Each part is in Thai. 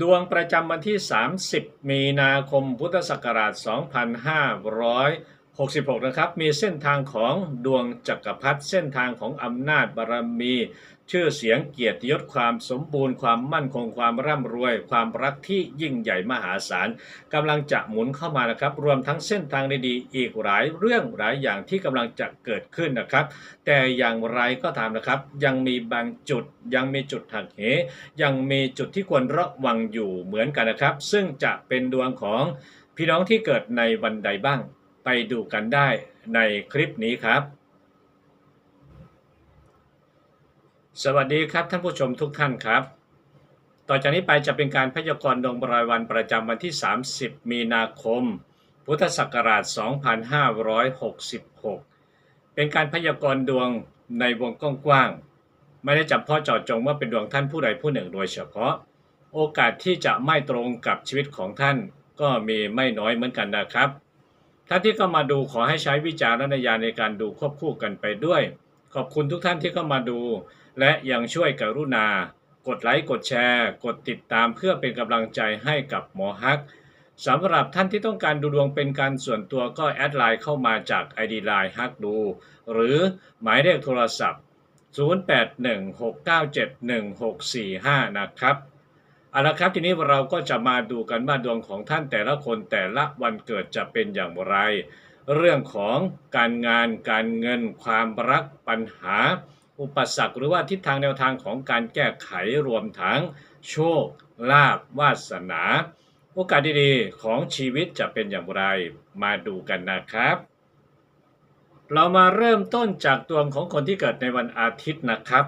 ดวงประจำวันที่ 30 มีนาคมพุทธศักราช 2566 นะครับ มีเส้นทางของดวงจักรพรรดิเส้นทางของอำนาจบารมี ชื่อเสียงเกียรติยศความสมบูรณ์ความมั่นคงความร่ำรวย ความรักที่ยิ่งใหญ่มหาศาลกำลังจะหมุนเข้ามานะครับ รวมทั้งเส้นทางดีๆอีกหลายเรื่องหลายอย่างที่กำลังจะเกิดขึ้นนะครับ แต่อย่างไรก็ตามนะครับ ยังมีบางจุด ยังมีจุดหักเหยังมีจุดที่ควรระวังอยู่เหมือนกันนะครับ ซึ่งจะเป็นดวงของพี่น้องที่เกิดในวันใดบ้าง ไปดูกันได้ในคลิปนี้ครับ สวัสดีครับท่านผู้ชมทุกท่านครับ ต่อจากนี้ไปจะเป็นการพยากรณ์ดวงรายวันประจำวันที่ 30 มีนาคม พุทธศักราช 2566 เป็นการพยากรณ์ดวงในวงกว้างๆ ไม่ได้จับเพาะเจาะจงว่าเป็นดวงท่านผู้ใดผู้หนึ่งโดยเฉพาะ โอกาสที่จะไม่ตรงกับชีวิตของท่านก็มีไม่น้อยเหมือนกันนะครับ ท่านที่เข้ามาดูขอให้ใช้วิจารณญาณในการดูควบคู่กันไปด้วย ขอบคุณทุกท่านที่เข้ามาดู และยังช่วยกรุณา กดไลค์กดแชร์ กดติดตามเพื่อเป็นกำลังใจให้กับหมอฮักสำหรับท่านที่ต้องการดูดวงเป็นการส่วนตัวก็แอดไลน์เข้ามาจาก ID Line ฮักดู หรือหมายเลขโทรศัพท์ 0816971645 นะครับเอาละครับทีนี้เราก็จะมาดูกันว่าดวงของท่านแต่ละคนแต่ละวันเกิดจะเป็นอย่างไร เรื่องของการงานการเงินความรักปัญหา อุปสรรคหรือว่าทิศทางแนวทางของการแก้ไขรวมทั้งโชคลาภวาสนา โอกาสดีๆของชีวิตจะเป็นอย่างไรมาดูกันนะครับ เรามาเริ่มต้นจากดวงของคนที่เกิดในวันอาทิตย์นะครับ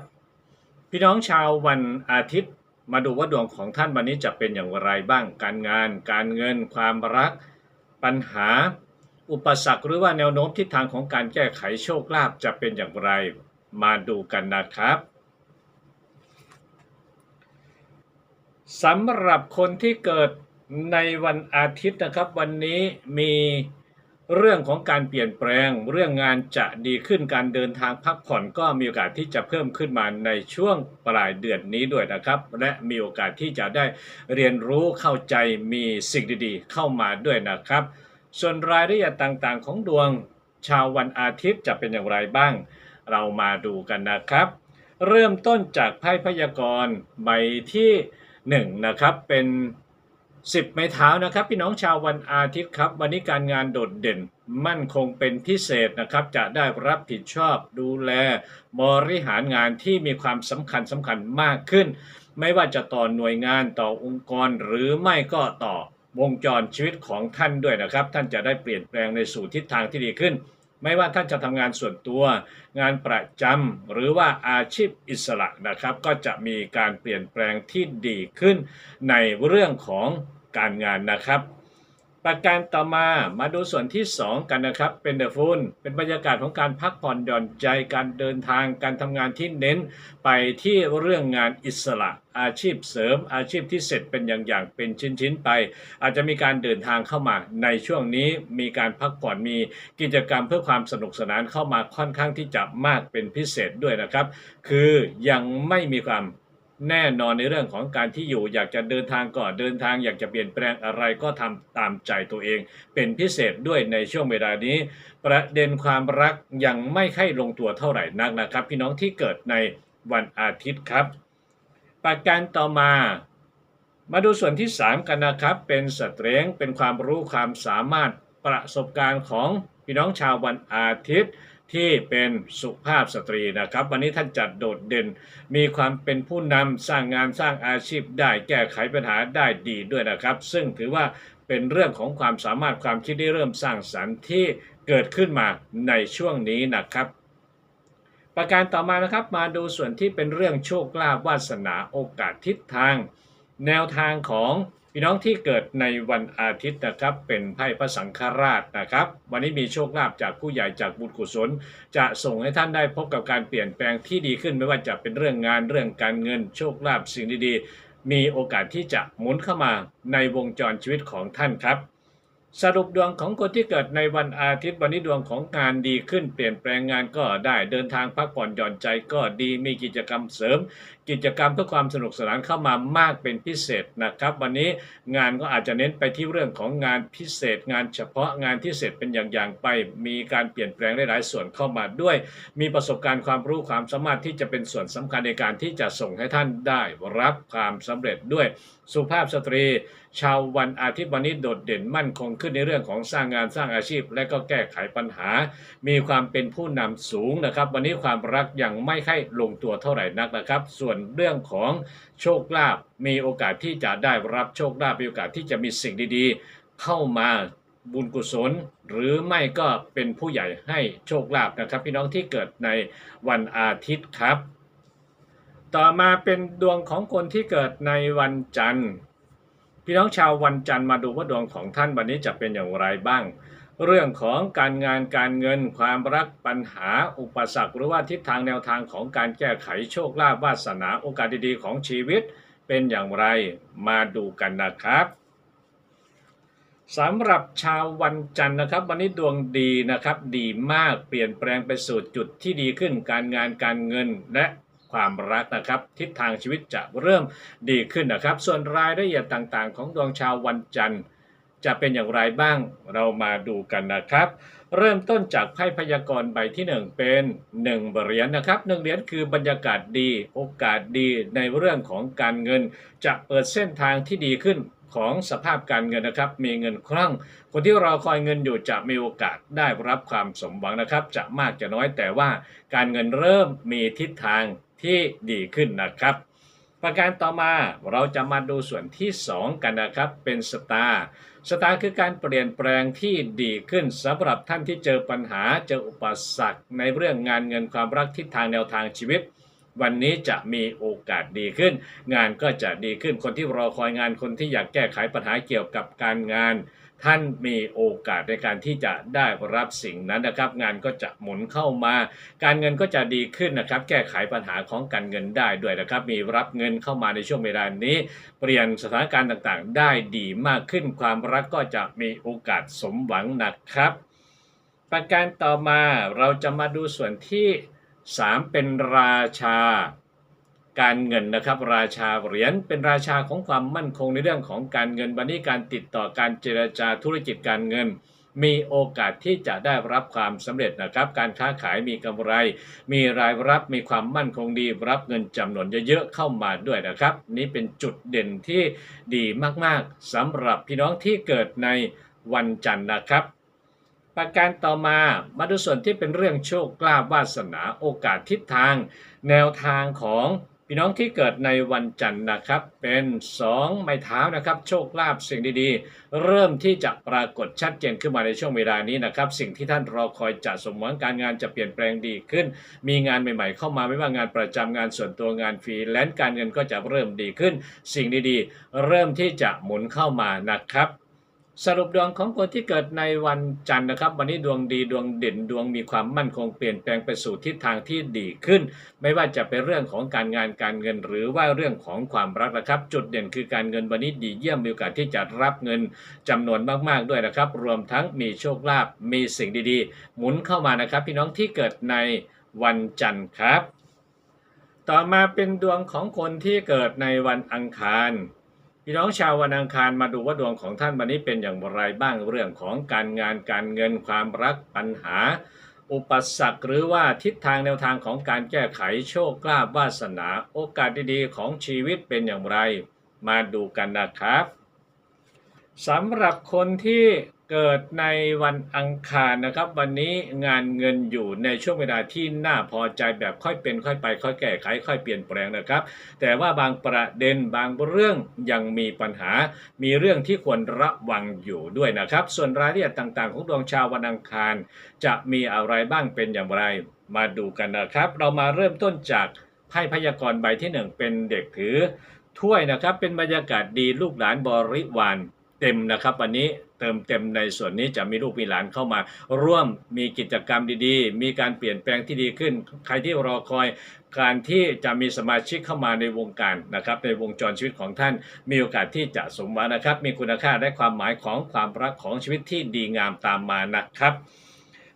พี่น้องชาววันอาทิตย์ มาดูว่าดวงของท่านวันนี้จะเป็นอย่างไรบ้างการงาน การเงิน ความรัก ปัญหา อุปสรรคหรือว่าแนวโน้มทิศทางของการแก้ไขโชคลาภจะเป็นอย่างไร มาดูกันนะครับสำหรับคนที่เกิดในวันอาทิตย์นะครับ วันนี้มีเรื่องของการเปลี่ยนแปลง เรื่องงานจะดีขึ้นการเดินทางพักผ่อนก็มีโอกาสที่จะเพิ่มขึ้นมาในช่วงปลายเดือนนี้ด้วยนะครับ และมีโอกาสที่จะได้เรียนรู้เข้าใจมีสิ่งดีๆ เข้ามาด้วยนะครับ ส่วนรายละเอียดต่างๆ ของดวงชาววันอาทิตย์จะเป็นอย่างไรบ้าง เรามาดูกันนะครับ เริ่มต้นจากไพ่พยากรณ์ใบที่1นะครับเป็น10 ไม้เท้านะครับ พี่น้องชาววันอาทิตย์ครับ วันนี้การงานโดดเด่น มั่นคงเป็นพิเศษนะครับ จะได้รับผิดชอบดูแล บริหารงานที่มีความสำคัญสำคัญมากขึ้น ไม่ว่าจะต่อหน่วยงานต่อองค์กรหรือไม่ก็ต่อวงจรชีวิตของท่านด้วยนะครับ ท่านจะได้เปลี่ยนแปลงในสู่ทิศทางที่ดีขึ้น ไม่ว่าท่านจะทำงานส่วนตัว งานประจำหรือว่าอาชีพอิสระนะครับ ก็จะมีการเปลี่ยนแปลงที่ดีขึ้นในเรื่องของการงานนะครับ ประการต่อมามาดูส่วนที่ 2 กันนะครับ เป็นเดอะฟูลเป็นบรรยากาศของการพักผ่อนหย่อนใจการเดินทางการทำงานที่เน้น ไปที่เรื่องงานอิสระอาชีพเสริมอาชีพที่เสร็จเป็นอย่างๆเป็นชิ้นๆไป อาจจะมีการเดินทางเข้ามาในช่วงนี้มีการพักผ่อนมีกิจกรรมเพื่อความสนุกสนานเข้ามาค่อนข้างที่จะมากเป็นพิเศษด้วยนะครับ คือยังไม่มีความ แน่นอนในเรื่องของการที่อยู่อยากจะเดินทางก็เดินทางอยากจะเปลี่ยนแปลงอะไรก็ทำตามใจตัวเอง เป็นพิเศษด้วยในช่วงเวลานี้ ประเด็นความรักยังไม่ค่อยลงตัวเท่าไหร่นักนะครับ พี่น้องที่เกิดในวันอาทิตย์ครับ ประการต่อมามาดูส่วนที่ 3 กันนะครับ เป็นสเตรงเป็นความรู้ความสามารถประสบการณ์ของพี่น้องชาววันอาทิตย์ ที่เป็นสุภาพสตรีนะครับ วันนี้ท่านจัดโดดเด่น มีความเป็นผู้นำสร้างงานสร้างอาชีพได้แก้ไขปัญหาได้ดีด้วยนะครับ ซึ่งถือว่าเป็นเรื่องของความสามารถความคิดที่เริ่มสร้างสรรค์ที่เกิดขึ้นมาในช่วงนี้นะครับประการต่อมานะครับมาดูส่วนที่เป็นเรื่องโชคลาภวาสนาโอกาสทิศทาง แนวทางของ พี่น้องที่เกิดในวันอาทิตย์นะครับ เป็นไพ่พระสังฆราชนะครับ วันนี้มีโชคลาภจากผู้ใหญ่จากบุญกุศล จะส่งให้ท่านได้พบกับการเปลี่ยนแปลงที่ดีขึ้นไม่ว่าจะเป็นเรื่องงานเรื่องการเงินโชคลาภสิ่งดีๆ มีโอกาสที่จะหมุนเข้ามาในวงจรชีวิตของท่านครับ สรุปดวงของคนที่เกิดในวันอาทิตย์วันนี้ดวงของงานดีขึ้น เปลี่ยนแปลงงานก็ได้เดินทางพักผ่อนหย่อนใจก็ดีมีกิจกรรมเสริม กิจกรรมเพื่อความสนุกสนานเข้ามามากเป็นพิเศษนะครับ วันนี้งานก็อาจจะเน้นไปที่เรื่องของงานพิเศษ งานเฉพาะงานที่เสร็จเป็นอย่างๆไป มีการเปลี่ยนแปลงหลายๆส่วนเข้ามาด้วย มีประสบการณ์ความรู้ความสามารถที่จะเป็นส่วนสำคัญในการที่จะส่งให้ท่านได้รับความสำเร็จด้วยสุภาพสตรี ชาววันอาทิตย์วันนี้โดดเด่นมั่นคงขึ้นในเรื่องของสร้างงานสร้างอาชีพ และก็แก้ไขปัญหา มีความเป็นผู้นำสูงนะครับ วันนี้ความรักยังไม่ค่อยลงตัวเท่าไหร่นักนะครับ ส่วนเรื่องของโชคลาภมีโอกาสที่จะได้รับโชคลาภมีโอกาสที่จะมีสิ่งดีๆ เข้ามาบุญกุศล หรือไม่ก็เป็นผู้ใหญ่ให้โชคลาภนะครับ พี่น้องที่เกิดในวันอาทิตย์ครับ ต่อมาเป็นดวงของคนที่เกิดในวันจันทร์ พี่น้องชาววันจันทร์มาดูว่าดวงของท่านวันนี้จะเป็นอย่างไรบ้าง เรื่องของการงานการเงินความรักปัญหา อุปสรรคหรือว่าทิศทางแนวทางของการแก้ไขโชคลาภวาสนาโอกาสดีๆของชีวิตเป็นอย่างไรมาดูกันนะครับสำหรับชาววันจันทร์นะครับ วันนี้ดวงดีนะครับ ดีมากเปลี่ยนแปลงไปสู่จุดที่ดีขึ้นการงานการเงิน และ ความรักนะครับ ทิศทางชีวิตจะเริ่มดีขึ้นนะครับ ส่วนรายละเอียดต่างๆ ของดวงชาววันจันทร์ จะเป็นอย่างไรบ้างเรามาดูกันนะครับ เริ่มต้นจากไพ่พยากรณ์ใบที่ 1 เป็น1เหรียญนะครับ1เหรียญคือบรรยากาศดี โอกาสดีในเรื่องของการเงิน จะเปิดเส้นทางที่ดีขึ้นของสภาพการเงินนะครับ มีเงินคล่อง คนที่รอคอยเงินอยู่จะมีโอกาสได้รับความสมหวังนะครับ จะมากจะน้อยแต่ว่าการเงินเริ่มมีทิศทาง ที่ดีขึ้นนะครับ ประการต่อมาเราจะมาดูส่วนที่ 2 กันนะครับ เป็นสตาร์สตาร์คือการเปลี่ยนแปลงที่ดีขึ้นสำหรับท่านที่เจอปัญหาเจออุปสรรคในเรื่องงานเงินความรักทิศทางแนวทางชีวิตวันนี้จะมีโอกาสดีขึ้น งานก็จะดีขึ้นคนที่รอคอยงานคนที่อยากแก้ไขปัญหาเกี่ยวกับการงาน ท่านมีโอกาสในการที่จะได้รับสิ่งนั้นนะครับ งานก็จะหมุนเข้ามา การเงินก็จะดีขึ้นนะครับ แก้ไขปัญหาของการเงินได้ด้วยนะครับ มีรับเงินเข้ามาในช่วงเวลานี้ เปลี่ยนสถานการณ์ต่างๆ ได้ดีมากขึ้น ความรักก็จะมีโอกาสสมหวังนะครับ ประการต่อมาเราจะมาดูส่วนที่ 3 เป็นราชา การเงินนะครับราชาเหรียญเป็นราชาของความมั่นคงในเรื่องของการเงินวันนี้การติดต่อการเจรจาธุรกิจการเงิน มีโอกาสที่จะได้รับความสำเร็จนะครับ การค้าขายมีกำไร มีรายรับมีความมั่นคงดีรับเงินจำนวนเยอะๆเข้ามาด้วยนะครับ นี่เป็นจุดเด่นที่ดีมากๆสำหรับพี่น้องที่เกิดในวันจันทร์นะครับประการต่อมามาดูส่วนที่เป็นเรื่องโชคลาภวาสนาโอกาสทิศทาง แนวทางของ พี่น้องที่เกิดในวันจันทร์นะครับ เป็น 2 ไม้เท้านะครับ โชคลาภสิ่งดีๆ เริ่มที่จะปรากฏชัดเจนขึ้นมาในช่วงเวลานี้นะครับ สิ่งที่ท่านรอคอยจะสมหวังการงานจะเปลี่ยนแปลงดีขึ้น มีงานใหม่ๆ เข้ามาไม่ว่างานประจำงานส่วนตัวงานฟรีแลนซ์การเงินก็จะเริ่มดีขึ้น สิ่งดีๆ เริ่มที่จะหมุนเข้ามานะครับ สรุปดวงของคนที่เกิดในวันจันทร์นะครับ วันนี้ดวงดีดวงเด่นดวงมีความมั่นคงเปลี่ยนแปลงไปสู่ทิศทางที่ดีขึ้น ไม่ว่าจะเป็นเรื่องของการงานการเงิน หรือว่าเรื่องของความรักนะครับ จุดเด่นคือการเงินวันนี้ดีเยี่ยมมีโอกาสที่จะรับเงินจำนวนมากๆด้วยนะครับ รวมทั้งมีโชคลาภมีสิ่งดีๆ หมุนเข้ามานะครับ พี่น้องที่เกิดในวันจันทร์ครับ ต่อมาเป็นดวงของคนที่เกิดในวันอังคาร พี่น้องชาววันอังคารมาดูว่าดวงของท่านวันนี้เป็นอย่างไรบ้างเรื่องของการงานการเงินความรักปัญหา อุปสรรคหรือว่าทิศทางแนวทางของการแก้ไขโชคลาภวาสนา โอกาสดีๆ ของชีวิตเป็นอย่างไร มาดูกันนะครับสำหรับคนที่ เกิดในวันอังคารนะครับ วันนี้งานเงินอยู่ในช่วงเวลาที่น่าพอใจแบบค่อยเป็นค่อยไป ค่อยแก้ไขค่อยเปลี่ยนแปลงนะครับ แต่ว่าบางประเด็นบางเรื่องยังมีปัญหา มีเรื่องที่ควรระวังอยู่ด้วยนะครับ ส่วนรายละเอียดต่างๆ ของดวงชาววันอังคาร จะมีอะไรบ้างเป็นอย่างไร มาดูกันนะครับ เรามาเริ่มต้นจากไพ่พยากรณ์ใบที่หนึ่งเป็นเด็กถือถ้วยนะครับเป็นบรรยากาศดีลูกหลานบริวาร เต็มนะครับ วันนี้เติมเต็มในส่วนนี้จะมีลูกมีหลานเข้ามา ร่วมมีกิจกรรมดีๆ มีการเปลี่ยนแปลงที่ดีขึ้น ใครที่รอคอยการที่จะมีสมาชิกเข้ามาในวงการนะครับในวงจรชีวิตของท่าน มีโอกาสที่จะสมหวังนะครับ มีคุณค่าและความหมายของความรักของชีวิตที่ดีงามตามมานะครับ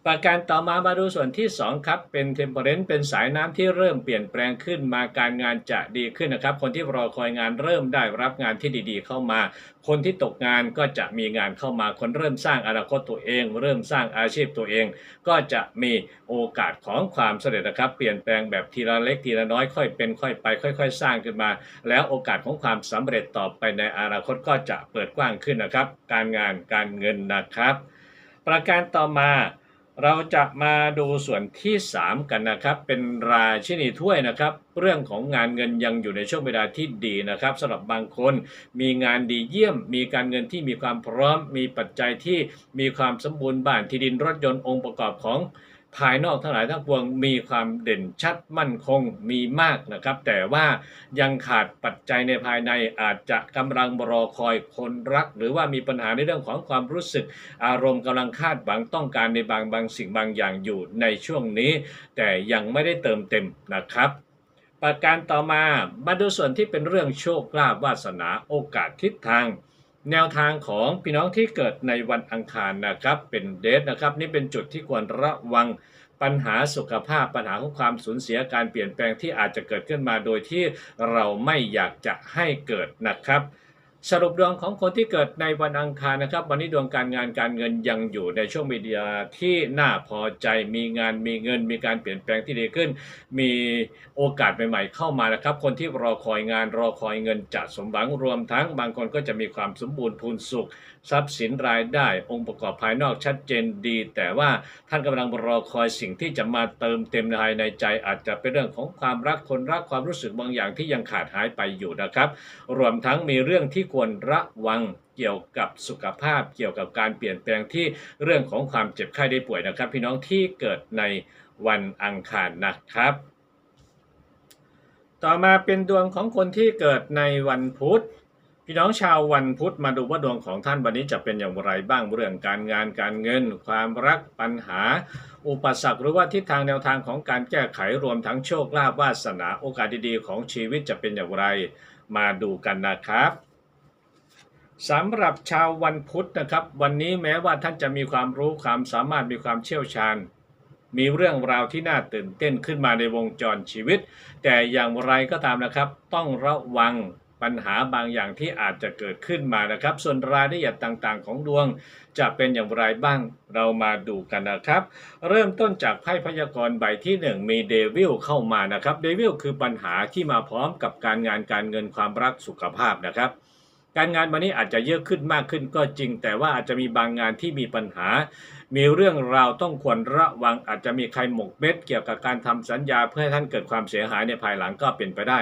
ประการต่อมามาดูส่วนที่ 2 ครับ เป็นเทมเพ r เรนเป็นสายน้ำที่เริ่มเปลี่ยนแปลงขึ้นมาการงานจะดีขึ้นนะครับ คนที่รอคอยงานเริ่มได้รับงานที่ดีๆ เข้ามา คนที่ตกงานก็จะมีงานเข้ามา คนเริ่มสร้างอนาคตตัวเอง เริ่มสร้างอาชีพตัวเอง ก็จะมีโอกาสของความสำเร็จนะครับ เปลี่ยนแปลงแบบทีละเล็กทีละน้อยค่อยเป็นค่อยไป ค่อย ๆ สร้างขึ้นมา แล้วโอกาสของความสำเร็จต่อไปในอนาคตก็จะเปิดกว้างขึ้นนะครับ การงานการเงินนะครับ ประการต่อมา เราจะมาดูส่วนที่ 3 กันนะครับ เป็นราชินีถ้วยนะครับ เรื่องของงานเงินยังอยู่ในช่วงเวลาที่ดีนะครับสำหรับบางคนมีงานดีเยี่ยม มีการเงินที่มีความพร้อม มีปัจจัยที่มีความสมบูรณ์บ้านที่ดินรถยนต์องค์ประกอบของ ภายนอกทั้งหลายทั้งปวงมีความเด่นชัดมั่นคงมีมากนะครับ แต่ว่ายังขาดปัจจัยในภายในอาจจะกำลังรอคอยคนรัก หรือว่ามีปัญหาในเรื่องของความรู้สึก อารมณ์กำลังคาดหวังต้องการในบางบางสิ่งบางอย่างอยู่ในช่วงนี้ แต่ยังไม่ได้เติมเต็มนะครับประการต่อมามาดูส่วนที่เป็นเรื่องโชคลาภวาสนาโอกาสทิศทาง แนวทางของพี่น้องที่เกิดในวันอังคารนะครับ เป็นเดทนะครับ นี่เป็นจุดที่ควรระวังปัญหาสุขภาพปัญหาของความสูญเสียการเปลี่ยนแปลงที่อาจจะเกิดขึ้นมาโดยที่เราไม่อยากจะให้เกิดนะครับ สรุปดวงของคนที่เกิดในวันอังคารนะครับ วันนี้ดวงการงานการเงินยังอยู่ในช่วงมีเดียที่น่าพอใจมีงานมีเงิน มีการเปลี่ยนแปลงที่ดีขึ้น มีโอกาสใหม่ๆเข้ามานะครับ คนที่รอคอยงานรอคอยเงินจะสมหวังรวมทั้งบางคนก็จะมีความสมบูรณ์พูนสุข ทรัพย์สินรายได้องค์ประกอบภายนอกชัดเจนดี แต่ว่าท่านกำลังรอคอยสิ่งที่จะมาเติมเต็มภายในใจ อาจจะเป็นเรื่องของความรักคนรักความรู้สึกบางอย่างที่ยังขาดหายไปอยู่นะครับ รวมทั้งมีเรื่องที่ควรระวังเกี่ยวกับสุขภาพ เกี่ยวกับการเปลี่ยนแปลงที่เรื่องของความเจ็บไข้ได้ป่วยนะครับ พี่น้องที่เกิดในวันอังคารนะครับ ต่อมาเป็นดวงของคนที่เกิดในวันพุธพี่น้องชาววันพุธมาดูว่าดวงของท่านวันนี้จะเป็นอย่างไรบ้างเรื่องการงานการเงิน ความรักปัญหา อุปสรรคหรือว่าทิศทางแนวทางของการแก้ไขรวมทั้งโชคลาภวาสนาโอกาสดีๆของชีวิตจะเป็นอย่างไร มาดูกันนะครับ สำหรับชาววันพุธนะครับ วันนี้แม้ว่าท่านจะมีความรู้ความสามารถมีความเชี่ยวชาญ มีเรื่องราวที่น่าตื่นเต้นขึ้นมาในวงจรชีวิต แต่อย่างไรก็ตามนะครับ ต้องระวังปัญหาบางอย่างที่อาจจะเกิดขึ้นมานะครับ ส่วนรายละเอียดต่างๆ ของดวง จะเป็นอย่างไรบ้างเรามาดูกันนะครับ เริ่มต้นจากไพ่พยากรณ์ใบที่ 1 มีเดวิลเข้ามานะครับเดวิลคือปัญหาที่มาพร้อมกับการงานการเงินความรักสุขภาพนะครับ การงานวันนี้อาจจะเยอะขึ้นมากขึ้นก็จริง แต่ว่าอาจจะมีบางงานที่มีปัญหา มีเรื่องราวต้องควรระวังอาจจะมีใครหมกเม็ดเกี่ยวกับการทำสัญญาเพื่อให้ท่านเกิดความเสียหายในภายหลังก็เป็นไปได้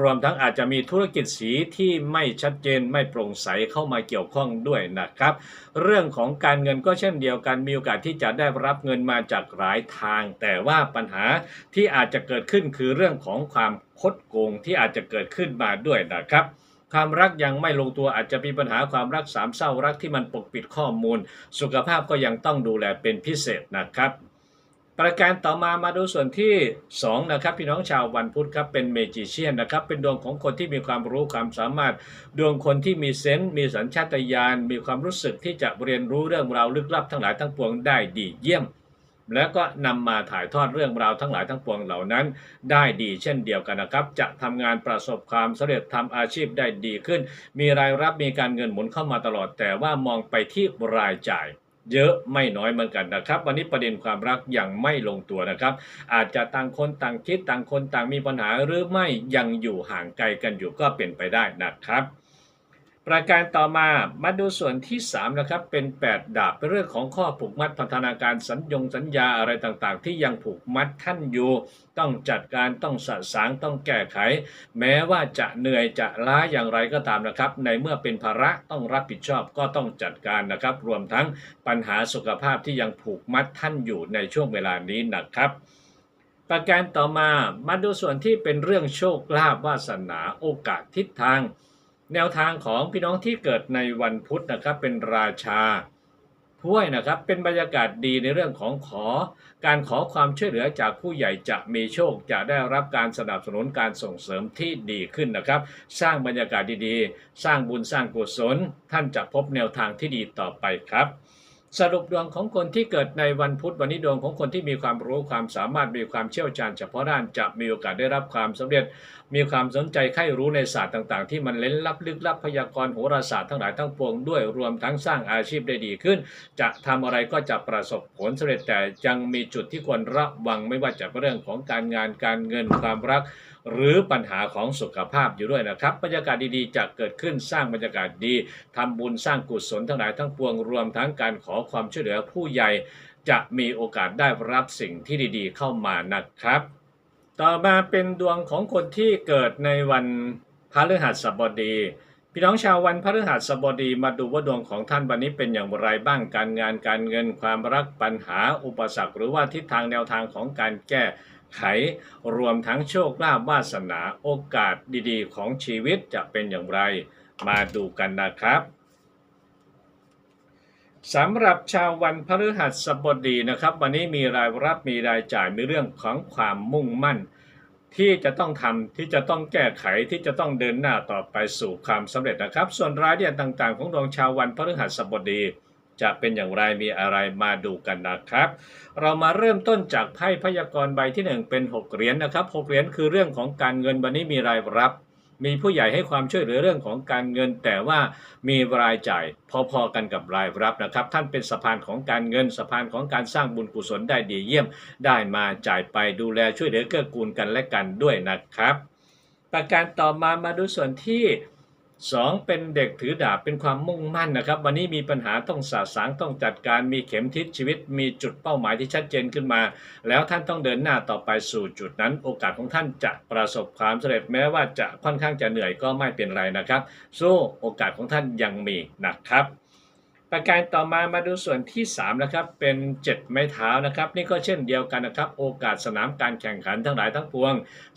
รวมทั้งอาจจะมีธุรกิจสีที่ไม่ชัดเจนไม่โปร่งใสเข้ามาเกี่ยวข้องด้วยนะครับ เรื่องของการเงินก็เช่นเดียวกันมีโอกาสที่จะได้รับเงินมาจากหลายทาง แต่ว่าปัญหาที่อาจจะเกิดขึ้นคือเรื่องของความคดโกงที่อาจจะเกิดขึ้นมาด้วยนะครับ ความรักยังไม่ลงตัวอาจจะมีปัญหาความรักสามเศร้ารักที่มันปกปิดข้อมูล สุขภาพก็ยังต้องดูแลเป็นพิเศษนะครับ ประการต่อมามาดูส่วนที่ 2 นะครับ พี่น้องชาววันพุธครับเป็นเมจิเชียนนะครับ เป็นดวงของคนที่มีความรู้ความสามารถ ดวงคนที่มีเซนส์มีสัญชาตญาณมีความรู้สึกที่จะเรียนรู้เรื่องราวลึกลับทั้งหลายทั้งปวงได้ดีเยี่ยม แล้วก็นำมาถ่ายทอดเรื่องราวทั้งหลายทั้งปวงเหล่านั้น ได้ดีเช่นเดียวกันนะครับ จะทำงานประสบความสำเร็จทำอาชีพได้ดีขึ้น มีรายรับมีการเงินหมุนเข้ามาตลอด แต่ว่ามองไปที่รายจ่ายเยอะไม่น้อยเหมือนกันนะครับ วันนี้ประเด็นความรักยังไม่ลงตัวนะครับ อาจจะต่างคนต่างคิดต่างคนต่างมีปัญหาหรือไม่ยังอยู่ห่างไกลกันอยู่ก็เป็นไปได้นะครับ ประการต่อมามาดูส่วนที่3นะครับเป็น 8 ดาบเป็นเรื่องของข้อผูกมัดพัฒนาการสัญญงสัญญาอะไรต่างๆ ที่ยังผูกมัดท่านอยู่ ต้องจัดการต้องสะสางต้องแก้ไข แม้ว่าจะเหนื่อยจะล้าอย่างไรก็ตามนะครับ ในเมื่อเป็นภาระต้องรับผิดชอบก็ต้องจัดการนะครับ รวมทั้งปัญหาสุขภาพที่ยังผูกมัดท่านอยู่ในช่วงเวลานี้นะครับประการต่อมามาดูส่วนที่เป็นเรื่องโชคลาภวาสนาโอกาสทิศทาง แนวทางของพี่น้องที่เกิดในวันพุธนะครับเป็นราชาถ้วยนะครับเป็นบรรยากาศดีในเรื่องของขอ การขอความช่วยเหลือจากผู้ใหญ่จะมีโชค จะได้รับการสนับสนุนการส่งเสริมที่ดีขึ้นนะครับ สร้างบรรยากาศดีๆ สร้างบุญสร้างกุศล ท่านจะพบแนวทางที่ดีต่อไปครับ สรุปดวงของคนที่เกิดในวันพุธวันนี้ดวงของคนที่มีความรู้ความสามารถมีความเชี่ยวชาญเฉพาะด้านจะมีโอกาสได้รับความสำเร็จ มีความสนใจใคร่รู้ในศาสตร์ต่าง ๆ ที่มันเล้นลับลึกลับพยากรณ์โหราศาสตร์ทั้งหลายทั้งปวงด้วยรวมทั้งสร้างอาชีพได้ดีขึ้น จะทำอะไรก็จะประสบผลสำเร็จแต่ยังมีจุดที่ควรระวังไม่ว่าจะเป็นเรื่องของการงานการเงินความรัก หรือปัญหาของสุขภาพอยู่ด้วยนะครับ บรรยากาศดีๆ จะเกิดขึ้นสร้างบรรยากาศดีทำบุญสร้างกุศลทั้งหลายทั้งปวงรวมทั้งการขอความช่วยเหลือผู้ใหญ่ จะมีโอกาสได้รับสิ่งที่ดีๆ เข้ามานะครับ ต่อมาเป็นดวงของคนที่เกิดในวันพฤหัสบดี พี่น้องชาววันพฤหัสบดีมาดูว่าดวงของท่านวันนี้เป็นอย่างไรบ้างการงานการเงินความรักปัญหาอุปสรรค หรือว่าทิศทางแนวทางของการแก้ไขรวมทั้งโชคลาภวาสนาโอกาสดีๆ ของชีวิตจะเป็นอย่างไร มาดูกันนะครับ สำหรับชาววันพฤหัสบดีนะครับ วันนี้มีรายรับมีรายจ่ายมีเรื่องของความมุ่งมั่น ที่จะต้องทำที่จะต้องแก้ไขที่จะต้องเดินหน้าต่อไปสู่ความสำเร็จนะครับ ส่วนรายละเอียดต่างๆ ของดวงชาววันพฤหัสบดี จะเป็นอย่างไรมีอะไรมาดูกันนะครับ เรามาเริ่มต้นจากไพ่พยากรณ์ใบที่หนึ่งเป็นหกเหรียญนะครับหกเหรียญคือเรื่องของการเงินวันนี้มีรายรับ มีผู้ใหญ่ให้ความช่วยเหลือเรื่องของการเงิน แต่ว่ามีรายจ่ายพอๆกันกับรายรับนะครับ ท่านเป็นสะพานของการเงินสะพานของการสร้างบุญกุศลได้ดีเยี่ยม ได้มาจ่ายไปดูแลช่วยเหลือเกื้อกูลกันและกันด้วยนะครับ ประการต่อมามาดูส่วนที่ 2เป็นเด็กถือดาบเป็นความมุ่งมั่นนะครับ วันนี้มีปัญหาต้องสาสางต้องจัดการมีเข็มทิศชีวิต มีจุดเป้าหมายที่ชัดเจนขึ้นมา แล้วท่านต้องเดินหน้าต่อไปสู่จุดนั้น โอกาสของท่านจะประสบความสำเร็จแม้ว่าจะค่อนข้างจะเหนื่อยก็ไม่เป็นไรนะครับสู้โอกาสของท่านยังมีนะครับ ประการต่อมามาดูส่วนที่3นะครับเป็น 7 ไม้เท้านะครับ นี่ก็เช่นเดียวกันนะครับโอกาสสนามการแข่งขันทั้งหลายทั้งปวง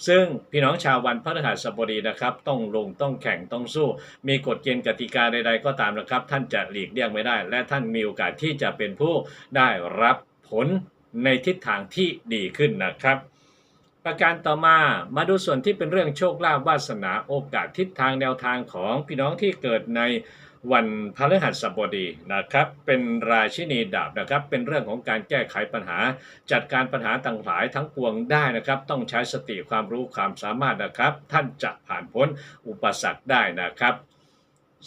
ซึ่งพี่น้องชาววันพฤหัสบดีนะครับต้องลงต้องแข่งต้องสู้ มีกฎเกณฑ์กติกาใดๆก็ตามนะครับ ท่านจะหลีกเลี่ยงไม่ได้ และท่านมีโอกาสที่จะเป็นผู้ได้รับผลในทิศทางที่ดีขึ้นนะครับประการต่อมา มาดูส่วนที่เป็นเรื่องโชคลาภวาสนาโอกาสทิศทางแนวทางของพี่น้องที่เกิดใน วันพฤหัสบดีนะครับ เป็นราชินีดาบนะครับ เป็นเรื่องของการแก้ไขปัญหา จัดการปัญหาต่างหลายทั้งปวงได้นะครับ ต้องใช้สติความรู้ความสามารถนะครับ ท่านจะผ่านพ้นอุปสรรคได้นะครับ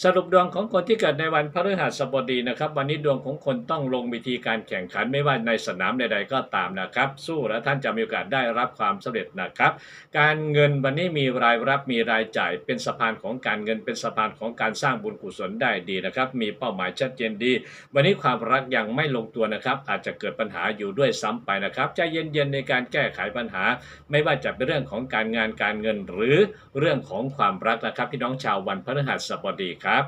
สรุปดวงของคนที่เกิดในวันพฤหัสบดีนะครับ วันนี้ดวงของคนต้องลงวิธีการแข่งขันไม่ว่าในสนามใด ๆ ก็ตามนะครับ สู้แล้วท่านจะมีโอกาสได้รับความสำเร็จนะครับ การเงินวันนี้มีรายรับมีรายจ่าย เป็นสะพานของการเงินเป็นสะพานของการสร้างบุญกุศลได้ดีนะครับ มีเป้าหมายชัดเจนดี วันนี้ความรักยังไม่ลงตัวนะครับ อาจจะเกิดปัญหาอยู่ด้วยซ้ำไปนะครับใจเย็นๆในการแก้ไขปัญหา ไม่ว่าจะเป็นเรื่องของการงานการเงินหรือเรื่องของความรักนะครับพี่น้องชาววันพฤหัสบดีครับ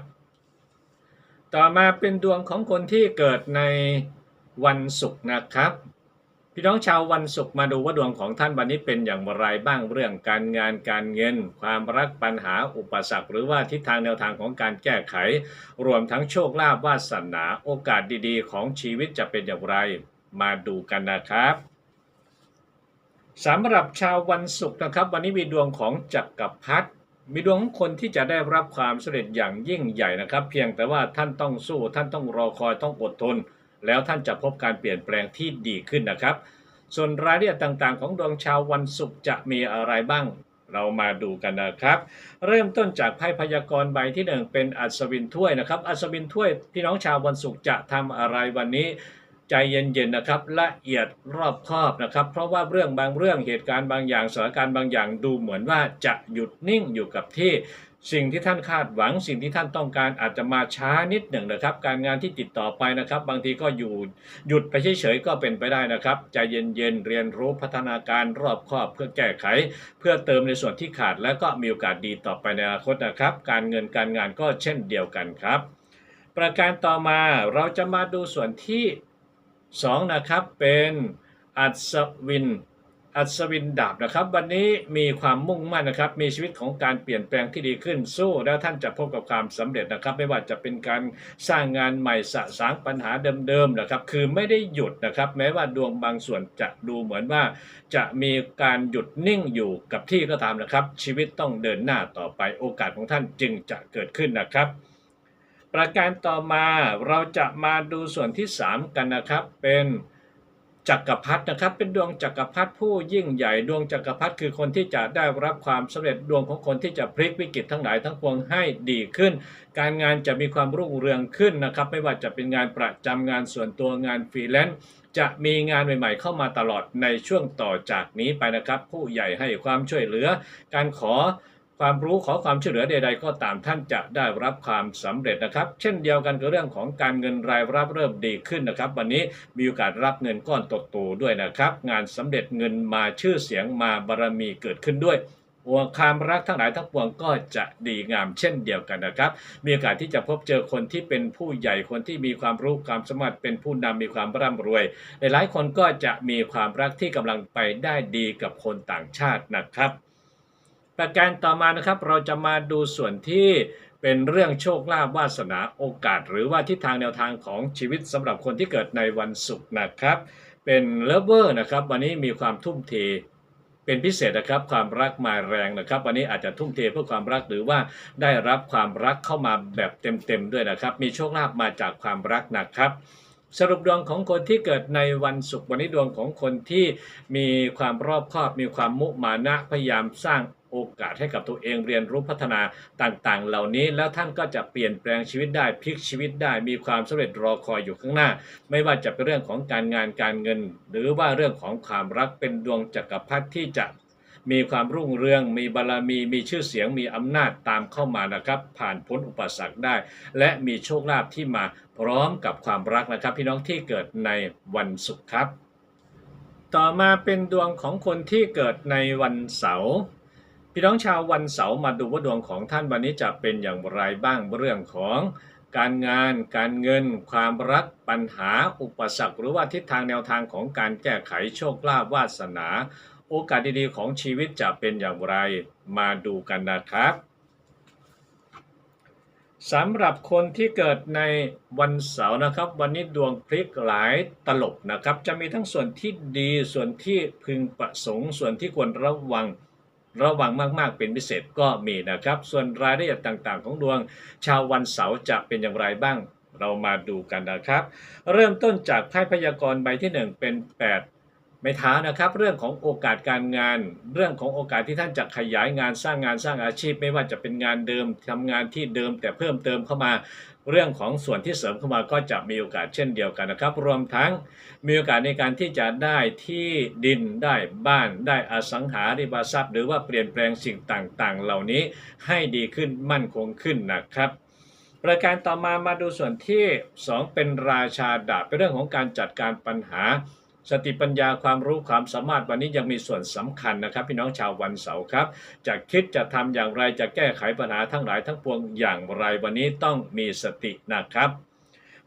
ต่อมาเป็นดวงของคนที่เกิดในวันศุกร์นะครับ พี่น้องชาววันศุกร์มาดูว่าดวงของท่านวันนี้เป็นอย่างไรบ้างเรื่องการงานการเงิน ความรักปัญหาอุปสรรค หรือว่าทิศทางแนวทางของการแก้ไข รวมทั้งโชคลาภวาสนาโอกาสดีๆ ของชีวิตจะเป็นอย่างไร มาดูกันนะครับสำหรับชาววันศุกร์นะครับ วันนี้มีดวงของจักรพรรดิ มีดวงของคนที่จะได้รับความสำเร็จอย่างยิ่งใหญ่นะครับ เพียงแต่ว่าท่านต้องสู้ท่านต้องรอคอยต้องอดทน แล้วท่านจะพบการเปลี่ยนแปลงที่ดีขึ้นนะครับ ส่วนรายละเอียดต่างๆ ของดวงชาววันศุกร์จะมีอะไรบ้างเรามาดูกันนะครับ เริ่มต้นจากไพ่พยากรณ์ใบที่หนึ่งเป็นอัศวินถ้วยนะครับ อัศวินถ้วยพี่น้องชาววันศุกร์จะทำอะไรวันนี้ ใจเย็นๆนะครับละเอียดรอบคอบนะครับ เพราะว่าเรื่องบางเรื่องเหตุการณ์บางอย่างสถานการณ์บางอย่างดูเหมือนว่าจะหยุดนิ่งอยู่กับที่ สิ่งที่ท่านคาดหวัง สิ่งที่ท่านต้องการอาจจะมาช้านิดหนึ่งนะครับ การงานที่ติดต่อไปนะครับ บางทีก็อยู่หยุดไปเฉยๆก็เป็นไปได้นะครับใจเย็นๆเรียนรู้พัฒนาการรอบคอบเพื่อแก้ไข เพื่อเติมในส่วนที่ขาดแล้วก็มีโอกาสดีต่อไปในอนาคตนะครับ การเงินการงานก็เช่นเดียวกันครับ ประการต่อมาเราจะมาดูส่วนที่ สองนะครับเป็นอัศวิน อัศวินดาบนะครับ วันนี้มีความมุ่งมั่นนะครับ มีชีวิตของการเปลี่ยนแปลงที่ดีขึ้นสู้ แล้วท่านจะพบกับความสำเร็จนะครับ ไม่ว่าจะเป็นการสร้างงานใหม่สะสางปัญหาเดิมๆนะครับ คือไม่ได้หยุดนะครับ แม้ว่าดวงบางส่วนจะดูเหมือนว่า จะมีการหยุดนิ่งอยู่กับที่ก็ตามนะครับ ชีวิตต้องเดินหน้าต่อไปโอกาสของท่านจึงจะเกิดขึ้นนะครับ ประการต่อมาเราจะมาดูส่วนที่ 3 กันนะครับ เป็นจักรพรรดินะครับ เป็นดวงจักรพรรดิผู้ยิ่งใหญ่ดวงจักรพรรดิคือคนที่จะได้รับความสำเร็จดวงของคนที่จะพลิกวิกฤตทั้งหลายทั้งปวงให้ดีขึ้น การงานจะมีความรุ่งเรืองขึ้นนะครับ ไม่ว่าจะเป็นงานประจำงานส่วนตัวงานฟรีแลนซ์จะมีงานใหม่ๆ เข้ามาตลอดในช่วงต่อจากนี้ไปนะครับ ผู้ใหญ่ให้ความช่วยเหลือ การขอ ความรู้ขอความช่วยเหลือใด ๆ ก็ตามท่านจะได้รับความสำเร็จนะครับ เช่นเดียวกันกับเรื่องของการเงินรายรับเริ่มดีขึ้นนะครับ วันนี้มีโอกาสรับเงินก้อนโตๆด้วยนะครับ งานสำเร็จเงินมาชื่อเสียงมาบารมีเกิดขึ้นด้วยหัวความรักทั้งหลายทั้งปวงก็จะดีงามเช่นเดียวกันนะครับ มีโอกาสที่จะพบเจอคนที่เป็นผู้ใหญ่คนที่มีความรู้ความสามารถเป็นผู้นำมีความร่ำรวยหลายๆคนก็จะมีความรักที่กำลังไปได้ดีกับคนต่างชาตินะครับ ประการต่อมานะครับเราจะมาดูส่วนที่เป็นเรื่องโชคลาภวาสนาโอกาส หรือว่าทิศทางแนวทางของชีวิตสำหรับคนที่เกิดในวันศุกร์นะครับ เป็นเลเวอร์นะครับ วันนี้มีความทุ่มเทเป็นพิเศษนะครับความรักมาแรงนะครับ วันนี้อาจจะทุ่มเทเพื่อความรักหรือว่าได้รับความรักเข้ามาแบบเต็มๆด้วยนะครับ มีโชคลาภมาจากความรักนะครับ สรุปดวงของคนที่เกิดในวันศุกร์วันนี้ดวงของคนที่มีความรอบคอบ มีความมุมานะพยายามสร้าง โอกาสให้กับตัวเองเรียนรู้พัฒนาต่างๆ เหล่านี้แล้วท่านก็จะเปลี่ยนแปลงชีวิตได้พลิกชีวิตได้มีความสำเร็จรอคอยอยู่ข้างหน้า ไม่ว่าจะเป็นเรื่องของการงานการเงิน หรือว่าเรื่องของความรักเป็นดวงจักรพรรดิที่จะมีความรุ่งเรือง มีบารมี มีชื่อเสียง มีอำนาจตามเข้ามานะครับ ผ่านพ้นอุปสรรคได้ และมีโชคลาภที่มาพร้อมกับความรักนะครับ พี่น้องที่เกิดในวันศุกร์ครับ ต่อมาเป็นดวงของคนที่เกิดในวันเสาร์ พี่น้องชาววันเสาร์มาดูว่าดวงของท่านวันนี้จะเป็นอย่างไรบ้างเรื่องของการงาน การเงิน ความรัก ปัญหา อุปสรรค หรือว่าทิศทางแนวทางของการแก้ไขโชคลาภวาสนา โอกาสดีๆของชีวิตจะเป็นอย่างไรมาดูกันนะครับสำหรับคนที่เกิดในวันเสาร์นะครับ วันนี้ดวงพลิกหลายตลบนะครับ จะมีทั้งส่วนที่ดีส่วนที่พึงประสงค์ ส่วนที่ควรระวัง ระวังมาก ๆ เป็นพิเศษก็มีนะครับ ส่วนรายละเอียดต่างๆ ของดวง ชาววันเสาร์จะเป็นอย่างไรบ้าง เรามาดูกันนะครับ เริ่มต้นจากไพ่พยากรณ์ใบที่ 1 เป็น 8ไม้เท้านะครับเรื่องของโอกาสการงาน เรื่องของโอกาสที่ท่านจะขยายงานสร้างงานสร้างอาชีพ ไม่ว่าจะเป็นงานเดิมทำงานที่เดิมแต่เพิ่มเติมเข้ามา เรื่องของส่วนที่เสริมเข้ามาก็จะมีโอกาสเช่นเดียวกันนะครับ รวมทั้งมีโอกาสในการที่จะได้ที่ดินได้บ้านได้อสังหาริมทรัพย์ หรือว่าเปลี่ยนแปลงสิ่งต่างๆ เหล่านี้ให้ดีขึ้นมั่นคงขึ้นนะครับประการต่อมามาดูส่วนที่ 2 เป็นราชาดาบเป็นเรื่องของการจัดการปัญหา สติปัญญาความรู้ความสามารถวันนี้ยังมีส่วนสำคัญนะครับ พี่น้องชาววันเสาร์ครับ จะคิดจะทำอย่างไรจะแก้ไขปัญหาทั้งหลายทั้งปวงอย่างไรวันนี้ต้องมีสตินะครับ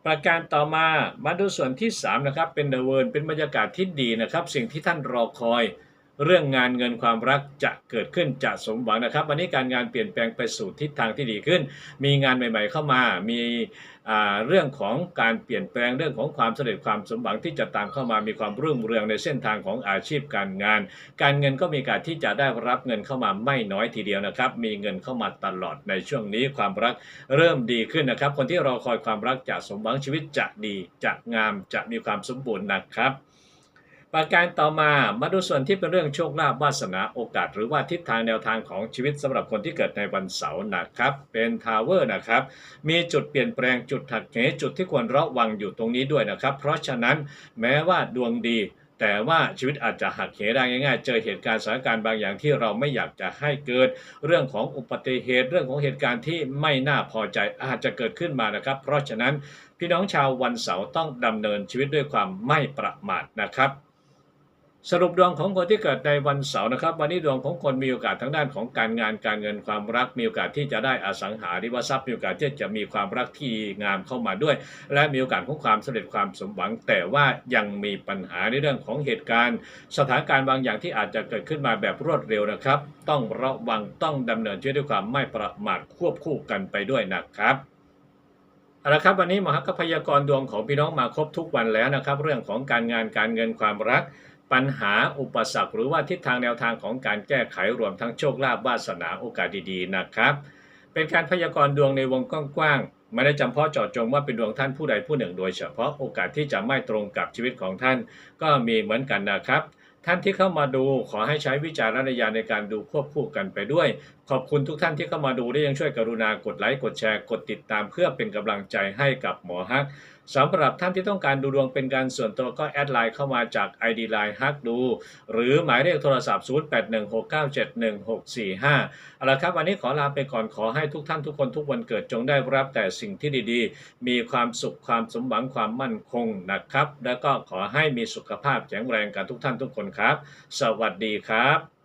ประการต่อมามาดูส่วนที่3นะครับเป็นเดเวิร์นเป็นบรรยากาศที่ดีนะครับ สิ่งที่ท่านรอคอย เรื่องงานเงินความรักจะเกิดขึ้นจะสมหวังนะครับ วันนี้การงานเปลี่ยนแปลงไปสู่ทิศทางที่ดีขึ้น มีงานใหม่ ๆ เข้ามา มีเรื่องของการเปลี่ยนแปลงเรื่องของความสำเร็จความสมหวังที่จะตามเข้ามามีความรุ่งเรืองในเส้นทางของอาชีพการงาน การเงินก็มีการที่จะได้รับเงินเข้ามาไม่น้อยทีเดียวนะครับ มีเงินเข้ามาตลอดในช่วงนี้ความรักเริ่มดีขึ้นนะครับ คนที่รอคอยความรักจะสมหวังชีวิตจะดีจะงามจะมีความสมบูรณ์นะครับ ประการต่อมามาดูส่วนที่เป็นเรื่องโชคลาภวาสนาโอกาส หรือว่าทิศทางแนวทางของชีวิตสำหรับคนที่เกิดในวันเสาร์นะครับ เป็นทาวเวอร์นะครับ มีจุดเปลี่ยนแปลงจุดหักเหจุดที่ควรระวังอยู่ตรงนี้ด้วยนะครับ เพราะฉะนั้นแม้ว่าดวงดีแต่ว่าชีวิตอาจจะหักเหได้ง่ายๆ เจอเหตุการณ์สถานการณ์บางอย่างที่เราไม่อยากจะให้เกิด เรื่องของอุบัติเหตุ เรื่องของเหตุการณ์ที่ไม่น่าพอใจอาจจะเกิดขึ้นมานะครับ เพราะฉะนั้นพี่น้องชาววันเสาร์ต้องดำเนินชีวิตด้วยความไม่ประมาทนะครับ สรุปดวงของคนที่เกิดในวันเสาร์นะครับ วันนี้ดวงของคนมีโอกาสทั้งด้านของการงานการเงินความรัก มีโอกาสที่จะได้อสังหาริมทรัพย์มีโอกาสที่จะมีความรักที่งามเข้ามาด้วย และมีโอกาสของความสำเร็จความสมหวัง แต่ว่ายังมีปัญหาในเรื่องของเหตุการณ์ สถานการณ์บางอย่างที่อาจจะเกิดขึ้นมาแบบรวดเร็วนะครับ ต้องระวังต้องดำเนินชีวิตด้วยความไม่ประมาทควบคู่กันไปด้วยนะครับเอาละครับวันนี้หมอฮักพยากรณ์ดวงของพี่น้องมาครบทุกวันแล้วนะครับ เรื่องของการงานการเงินความรัก ปัญหาอุปสรรค หรือว่าทิศทางแนวทางของการแก้ไขรวมทั้งโชคลาภวาสนาโอกาสดีๆนะครับ เป็นการพยากรณ์ดวงในวงกว้างๆไม่ได้จำเพาะเจาะจงว่าเป็นดวงท่านผู้ใดผู้หนึ่ง โดยเฉพาะโอกาสที่จะไม่ตรงกับชีวิตของท่าน ก็มีเหมือนกันนะครับท่านที่เข้ามาดูขอให้ใช้วิจารณญาณในการดูควบคู่กันไปด้วย ขอบคุณทุกท่านที่เข้ามาดูและยังช่วยกรุณากดไลค์กดแชร์กดติดตามเพื่อเป็นกำลังใจให้กับหมอฮักสำหรับท่านที่ต้องการดูดวงเป็นการส่วนตัวก็แอดไลน์เข้ามาจาก ID Line ฮักดู หรือหมายเลขโทรศัพท์ 0816971645เอาละครับ วันนี้ขอลาไปก่อนขอให้ทุกท่านทุกคนทุกวันเกิดจงได้รับแต่สิ่งที่ดีๆ มีความสุขความสมหวังความมั่นคงนะครับ แล้วก็ขอให้มีสุขภาพแข็งแรงกันทุกท่านทุกคนครับ สวัสดีครับ